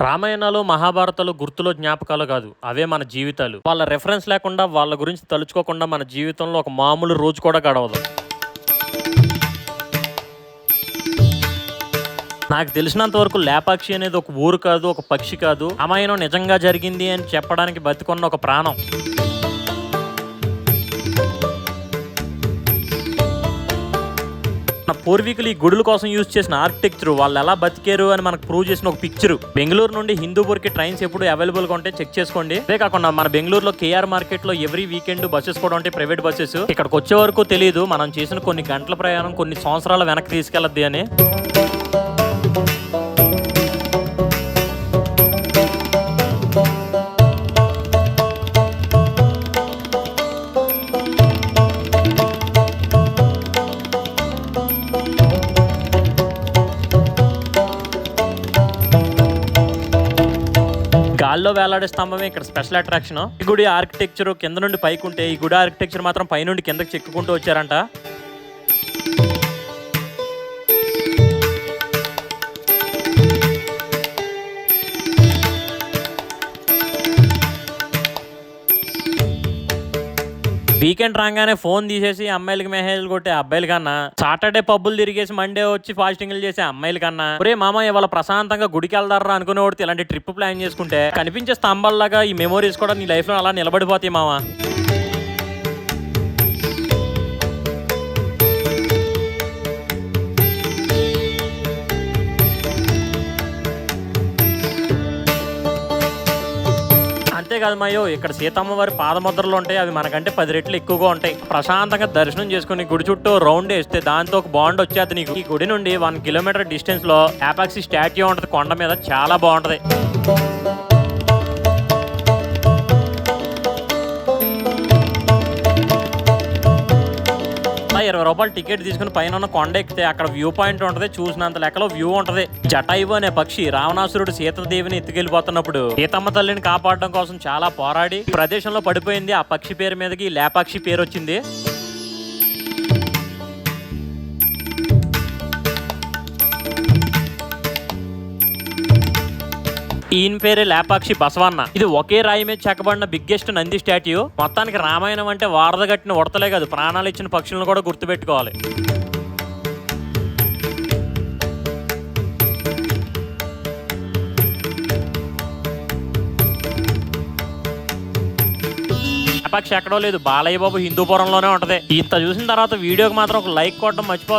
రామాయణాలు మహాభారతాలు గుర్తులో జ్ఞాపకాలు కాదు. అవే మన జీవితాలు. వాళ్ళ రెఫరెన్స్ లేకుండా వాళ్ళ గురించి తలుచుకోకుండా మన జీవితంలో ఒక మామూలు రోజు కూడా గడవదు. నాకు తెలిసినంత వరకు లేపాక్షి అనేది ఒక ఊరు కాదు ఒక పక్షి కాదు. రామాయణం నిజంగా జరిగింది అని చెప్పడానికి బతికున్న ఒక ప్రాణం. పూర్వీకులు ఈ గుడుల కోసం యూజ్ చేసిన ఆర్కిటెక్చర్ వాళ్ళు ఎలా బతికారు అని మనకు ప్రూవ్ చేసిన ఒక పిక్చర్ బెంగళూరు నుండి హిందూపూర్కి ట్రైన్స్ ఎప్పుడు అవైలబుల్గా ఉంటే చెక్ చేసుకోండి. అదే కాకుండా మన బెంగళూరులో కేఆర్ మార్కెట్లో ఎవ్రీ వీకెండ్ బస్సెస్ కూడా ఉంటాయి ప్రైవేట్ బస్సెస్ ఇక్కడికి వచ్చే వరకు తెలియదు మనం చేసిన కొన్ని గంటల ప్రయాణం కొన్ని సంవత్సరాల వెనక్కి తీసుకెళ్ళద్ది అని. గాల్లో వేలాడే స్తంభమే ఇక్కడ స్పెషల్ అట్రాక్షన్. ఈ గుడి ఆర్కిటెక్చర్ కింద నుండి పైకి ఉంటే ఈ గుడి ఆర్కిటెక్చర్ మాత్రం పైనుండి కిందకి చెక్కుకుంటూ వచ్చారంట. వీకెండ్ రాగానే ఫోన్ తీసేసి అమ్మాయిలకి మెసేజ్లు కొట్టే అబ్బాయిల కన్నా సాటర్డే పబ్బులు తిరిగేసి మండే వచ్చి ఫాస్టింగ్లు చేసే అమ్మాయిల కన్నా ఒరే మామ ఇవాళ ప్రశాంతంగా గుడికి వెళ్దారా అనుకునే ఇలాంటి ట్రిప్ ప్లాన్ చేసుకుంటే కనిపించే స్తంభాల్లాగా ఈ మెమోరీస్ కూడా నీ లైఫ్లో అలా నిలబడిపోతాయి మామ అంతేకాదు మాయో ఇక్కడ సీతమ్మ వారి పాదముద్రలు ఉంటాయి అవి మనకంటే పది రెట్లు ఎక్కువగా ఉంటాయి. ప్రశాంతంగా దర్శనం చేసుకుని గుడి చుట్టూ రౌండ్ వేస్తే దాంతో ఒక బాండ్ వచ్చేది నీకు. ఈ గుడి నుండి వన్ కిలోమీటర్ డిస్టెన్స్లో యాపాక్సి స్టాట్యూ ఉంటుంది కొండ మీద చాలా బాగుంటది. ఇరవై రూపాయలు టికెట్ తీసుకుని పైన ఉన్న కొండ ఎక్కితే అక్కడ వ్యూ పాయింట్ ఉంటది. చూసినంత లెక్కలో వ్యూ ఉంటది. జటాయువు అనే పక్షి రావణాసురుడు సీతదేవిని ఎత్తుకెళ్ళిపోతున్నప్పుడు సీతమ్మ తల్లిని కాపాడడం కోసం చాలా పోరాడి ఈ ప్రదేశంలో పడిపోయింది. ఆ పక్షి పేరు మీదకి లేపాక్షి పేరు వచ్చింది. ఈయన పేరే లేపాక్షి బసవన్న. ఇది ఒకే రాయి మీద చెక్కబడిన బిగ్గెస్ట్ నంది స్టాట్యూ మొత్తానికి రామాయణం అంటే వారద కట్టిన ఉడతలే కాదు ప్రాణాలు ఇచ్చిన పక్షులను కూడా గుర్తుపెట్టుకోవాలి. లేపాక్షి ఎక్కడో లేదు బాలయ్య బాబు హిందూపురంలోనే ఉంటది. ఇంత చూసిన తర్వాత వీడియోకి మాత్రం ఒక లైక్ కొట్టడం మర్చిపోవద్దు.